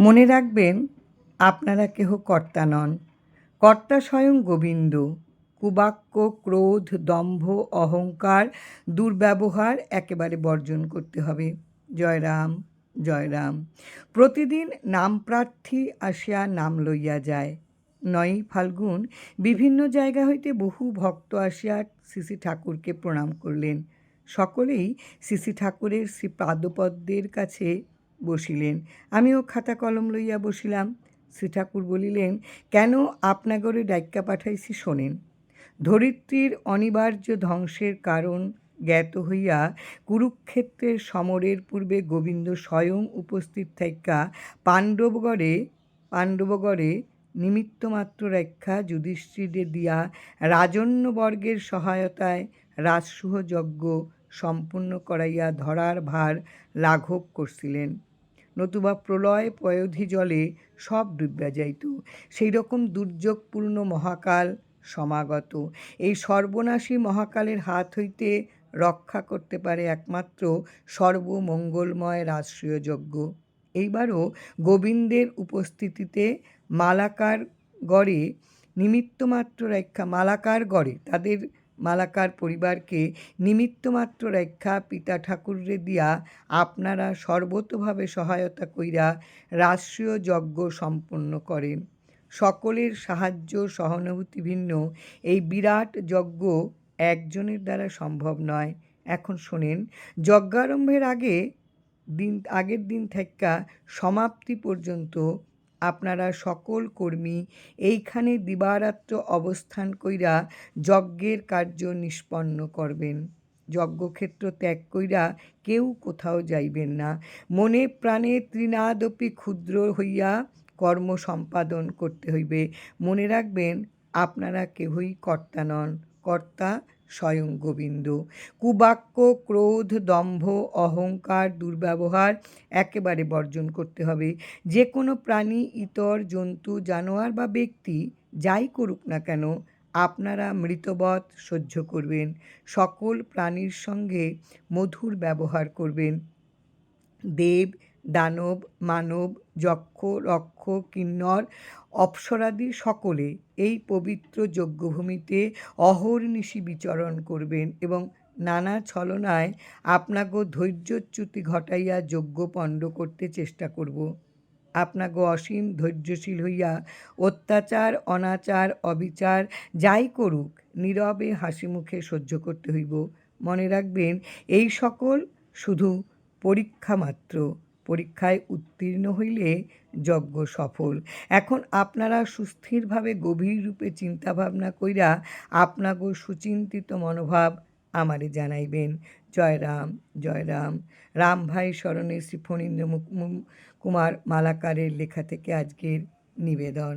মনে রাখবেন, আপনারা কেহ কর্তা নন। কর্তা স্বয়ং গোবিন্দ। কুবাক্য, ক্রোধ, দম্ভ, অহংকার, দুর্ব্যবহার একেবারে বর্জন করতে হবে। জয় রাম জয় রাম। প্রতিদিন নাম প্রার্থী আসিয়া নাম লইয়া যায়। নয়ই ফাল্গুন, বিভিন্ন জায়গা হইতে বহু ভক্ত আসিয়া শ্রী ঠাকুরকে প্রণাম করলেন। সকলেই শ্রী ঠাকুরের শ্রী পাদপদ্মের কাছে বসিলেন। আমিও খাতা কলম লইয়া বসিলাম। শ্রী ঠাকুর বলিলেন, কেন আপনাগরে ডাক্কা পাঠাইছি শোনেন। ধরিত্রীর অনিবার্য ধ্বংসের কারণ জ্ঞাত হইয়া কুরুক্ষেত্রের সমরের পূর্বে গোবিন্দ স্বয়ং উপস্থিত থাইকা পাণ্ডবগড়ে পাণ্ডবগড়ে নিমিত্তমাত্র রেখা যুধিষ্ঠিরে দিয়া রাজন্যবর্গের সহায়তায় রাজসুহ যজ্ঞ সম্পূর্ণ করাইয়া ধরার ভার লাঘব করছিলেন। নতুবা প্রলয় পয়োধি জলে সব ডুবিয়া যাইত সেই রকম দুর্যোগপূর্ণ মহাকাল সমাগত। এই সর্বনাশী মহাকালের হাত হইতে রক্ষা করতে পারে একমাত্র সর্বমঙ্গলময় রাষ্ট্রীয় যজ্ঞ। এইবারও গোবিন্দের উপস্থিতিতে মালাকার গড়ে নিমিত্তমাত্র রক্ষা মালাকার গড়ে তাদের মালাকার পরিবারকে নিমিত্তমাত্র রক্ষা পিতা ঠাকুররে দিয়া আপনারা সর্বতোভাবে সহায়তা কইরা রাষ্ট্রীয় যজ্ঞ সম্পন্ন করেন। সকলের সাহায্য সহানুভূতি ভিন্ন এই বিরাট যজ্ঞ একজনের দ্বারা সম্ভব নয়। এখন শোনেন, যজ্ঞারম্ভের আগে দিন, আগের দিন থেকে সমাপ্তি পর্যন্ত আপনারা সকল কর্মী এইখানে দিবারাত্র অবস্থান কইরা যজ্ঞের কার্য নিষ্পন্ন করবেন। যজ্ঞক্ষেত্র ত্যাগ কইরা কেউ কোথাও যাইবেন না। মনে প্রাণে তৃণাদপি ক্ষুদ্র হইয়া কর্ম সম্পাদন করতে হইবে। মনে রাখবেন, আপনারা কেহই কর্তা নন। কর্তা স্বয়ং গোবিন্দ। কুবাক্য, ক্রোধ, দম্ভ, অহংকার, দুর্ব্যবহার একেবারে বর্জন করতে হবে। যে কোনো প্রাণী, ইতর, জন্তু, জানোয়ার বা ব্যক্তি যাই করুক না কেন, আপনারা মৃতবৎ সহ্য করবেন। সকল প্রাণীর সঙ্গে মধুর ব্যবহার করবেন। দেব দানব, মানব, যক্ষ, রক্ষ, কিন্নর, অপ্সরাদি সকলে এই পবিত্র যজ্ঞভূমিতে অহর্নিশি বিচরণ করবেন এবং নানা ছলনায় আপনাগো ধৈর্যচ্যুতি ঘটাইয়া যজ্ঞ পণ্ড করতে চেষ্টা করব। আপনাগো অসীম ধৈর্যশীল হইয়া অত্যাচার, অনাচার, অবিচার যাই করুক, নীরবে হাসি মুখে সহ্য করতে হইব। মনে রাখবেন, এই সকল শুধু পরীক্ষা মাত্র পরীক্ষায় উত্তীর্ণ হইলে যজ্ঞ সফল। এখন আপনারা সুস্থিরভাবে গভীর রূপে চিন্তাভাবনা কইরা আপনাগো সুচিন্তিত মনোভাব আমারে জানাইবেন। জয় রাম জয় রাম। রাম ভাই স্মরণে শ্রী ফণীন্দ্র কুমার মালাকারের লেখা থেকে আজকের নিবেদন।